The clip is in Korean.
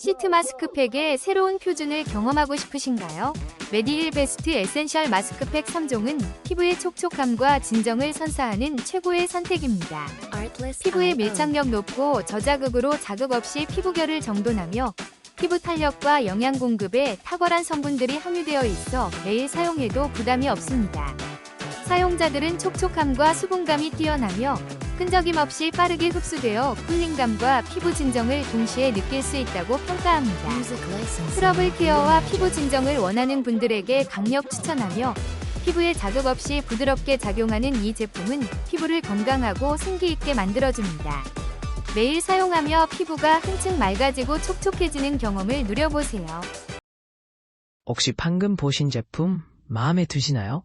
시트 마스크팩의 새로운 표준을 경험하고 싶으신가요? 메디힐 베스트 에센셜 마스크팩 3종은 피부의 촉촉함과 진정을 선사하는 최고의 선택입니다. 피부의 밀착력 높고 저자극으로 자극 없이 피부결을 정돈하며 피부 탄력과 영양 공급에 탁월한 성분들이 함유되어 있어 매일 사용해도 부담이 없습니다. 사용자들은 촉촉함과 수분감이 뛰어나며 끈적임 없이 빠르게 흡수되어 쿨링감과 피부 진정을 동시에 느낄 수 있다고 평가합니다. 트러블 케어와 피부 진정을 원하는 분들에게 강력 추천하며 피부에 자극 없이 부드럽게 작용하는 이 제품은 피부를 건강하고 생기 있게 만들어줍니다. 매일 사용하며 피부가 한층 맑아지고 촉촉해지는 경험을 누려보세요. 혹시 방금 보신 제품 마음에 드시나요?